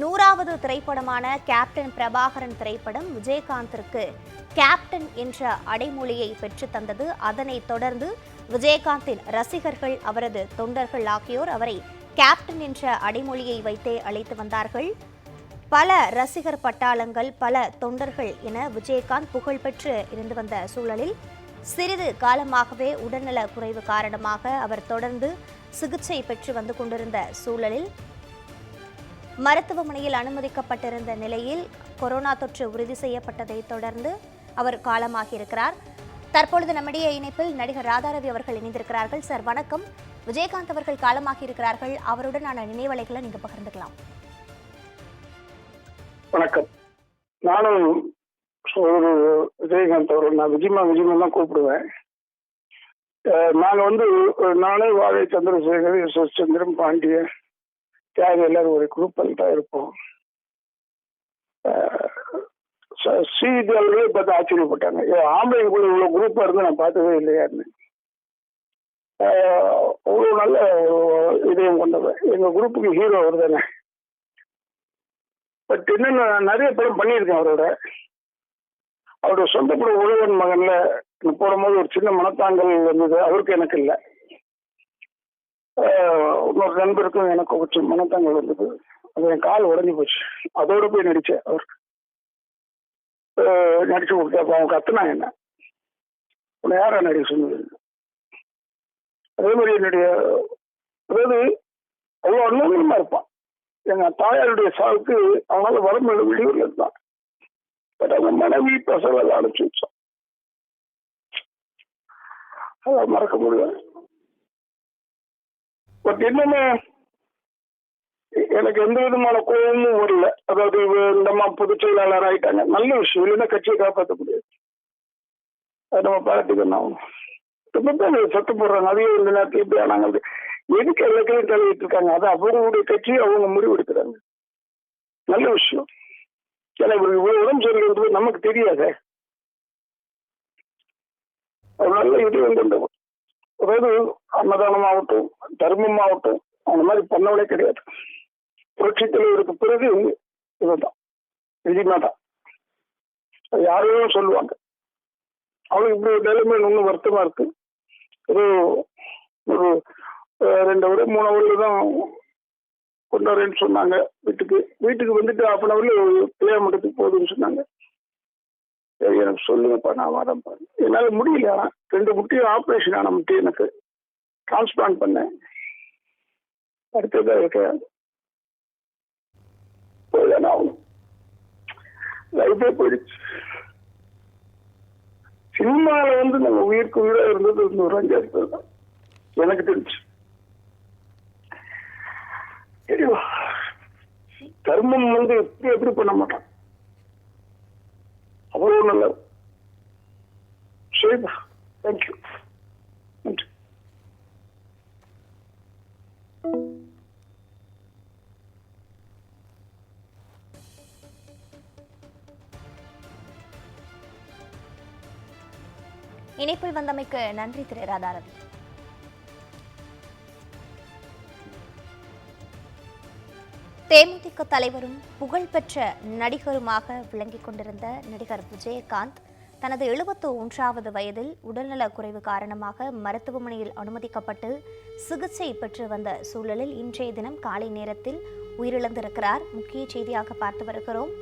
நூறாவது திரைப்படமான கேப்டன் பிரபாகரன் திரைப்படம் விஜயகாந்திற்கு கேப்டன் என்ற அடைமொழியை பெற்று தந்தது. அதனைத் தொடர்ந்து விஜயகாந்தின் ரசிகர்கள் அவரது தொண்டர்கள் ஆகியோர் அவரை கேப்டன் என்ற அடைமொழியை வைத்தே அழைத்து வந்தார்கள். பல ரசிகர் பட்டாளங்கள் பல தொண்டர்கள் என விஜயகாந்த் புகழ்பெற்று இருந்து வந்த சூழலில் சிறிது காலமாகவே உடல்நல குறைவு காரணமாக அவர் தொடர்ந்து சிகிச்சை பெற்று வந்து கொண்டிருந்த சூழலில் மருத்துவமனையில் அனுமதிக்கப்பட்டிருந்த நிலையில் கொரோனா தொற்று உறுதி செய்யப்பட்டதை தொடர்ந்து அவர் காலமாகியிருக்கிறார். தற்பொழுது நம்முடைய இணைப்பில் நடிகர் ராதாரவி அவர்கள் இணைந்திருக்கிறார்கள். சார் வணக்கம். விஜயகாந்த் அவர்கள் காலமாகி இருக்கிறார்கள் அவருடனான நினைவலைகளை நீங்க பகிர்ந்துக்கலாம். வணக்கம். நானும் ஒரு விஜயகாந்த் அவர்கள் நான் விஜயமா விஜயமா தான் கூப்பிடுவேன். நாங்கள் வந்து நானே வாழை சந்திரசேகர் எஸ் எஸ் சந்திரன் பாண்டியன் தியாகி எல்லாரும் ஒரு குரூப்பில் தான் இருப்போம். ஸ்ரீவித்யாலயே பார்த்து ஆச்சரியப்பட்டாங்க. ஏன் ஆம்பளை கூட இவ்வளோ குரூப்பாக இருந்து நான் பார்த்ததே இல்லையான்னு. அவ்வளோ நல்ல இதயம் கொண்டவர் எங்கள் குரூப்புக்கு ஹீரோ அவர் தானே. பட் என்னென்ன நான் நிறைய படம் பண்ணியிருக்கேன் அவரோட. அவரோட சொந்த படம் உழவன் மகனில் போடும்போது ஒரு சின்ன மனத்தாங்கல் இருந்தது. அவருக்கு எனக்கு இல்லை. இன்னொரு நண்பருக்கும் எனக்கு கொஞ்சம் சின்ன மனத்தாங்கல் இருந்தது அது என் கால் உடஞ்சி போச்சு. அதோட போய் நடிச்சேன் அவருக்கு நடிச்சு கொடுத்தேன் அப்போ அவன் கத்துனாங்க என்ன? உன்னை யாரா நடிக்க சொன்னது? அதே மாதிரி என்னுடைய அதாவது அவ்வளோ அனுபவமா இருப்பான். எங்க தாயாருடைய சாவுக்கு அவனால வர முடியல வெளியூர்ல இருந்தான். பட் அவங்க மனைவி பசங்களை அனுப்பிச்சு வச்சான். அதை மறக்க முடியாது பட் என்னன்னு எனக்கு எந்த விதமான கோபமும் வரல. அதாவது இந்தமா இந்த அம்மா பொதுச் செயலாளர் ஆயிட்டாங்க. நல்ல விஷயம். இல்லைன்னா கட்சியை காப்பாற்ற முடியாது. அது நம்ம பாராட்டிக்கணும் இப்பதான் சத்து போடுறாங்க. அதையும் இந்த நேரத்தில் இப்படி ஆனாங்க எதுக்கு எல்லாத்தையும் தலையிட்டு இருக்காங்க? அது அவங்களுடைய கட்சியை அவங்க முடிவெடுக்கிறாங்க. நல்ல விஷயம். ஏன்னா இவருக்கு இவ்வளவு உடம்பு சரிங்கிறது நமக்கு தெரியாதே. அதனால நல்ல வந்து அதாவது அன்னதானம் ஆகட்டும் தர்மம் ஆகட்டும் அந்த மாதிரி பண்ணவளே கிடையாது. புரட்சி தலைவருக்கு பிறகு இதுதான் விஜயமா தான் யாரையும் சொல்லுவாங்க. அவளுக்கு இப்படி ஒரு நிலைமை இன்னும் வருத்தமா இருக்கு. ஒரு ஒரு ரெண்டு அவர் மூணு அவர்ல தான் கொண்டு வரேன்னு சொன்னாங்க. வீட்டுக்கு வீட்டுக்கு வந்துட்டு ஹாஃப் அன் அவர்ல பிள்ளையா மட்டத்துக்கு போகுதுன்னு சொன்னாங்க. சரி எனக்கு சொல்லுங்கப்பா நான் வரேன்ப்பா. என்னால முடியல ஆனா ரெண்டு முட்டையும் ஆப்ரேஷன் ஆன முட்டி எனக்கு. டிரான்ஸ்பிளான்ட் பண்ணேன். அடுத்ததா இருக்கேன் ஆகணும் லைஃபே போயிடுச்சு. சினிமாவில் வந்து நம்ம உயிருக்கு உயிரா இருந்தது இந்த ஒரு அஞ்சாறு பேர் தான். எனக்கு தெரிஞ்சு. சரிவா. தர்மம் வந்து எப்படி எப்படி பண்ண மாட்டான். அவ்வளவு நல்ல சரிப்பா தேங்க்யூ நன்றி. இணைப்பில் வந்தமைக்கு நன்றி திரு ராதாரவி. தேமுதிக தலைவரும் புகழ்பெற்ற நடிகருமாக விளங்கிக் கொண்டிருந்த நடிகர் விஜயகாந்த் தனது எழுபத்து ஒன்றாவது வயதில் உடல்நலக் குறைவு காரணமாக மருத்துவமனையில் அனுமதிக்கப்பட்டு சிகிச்சை பெற்று வந்த சூழலில் இன்றைய தினம் காலை நேரத்தில் உயிரிழந்திருக்கிறார். முக்கிய செய்தியாக பார்த்து வருகிறோம்.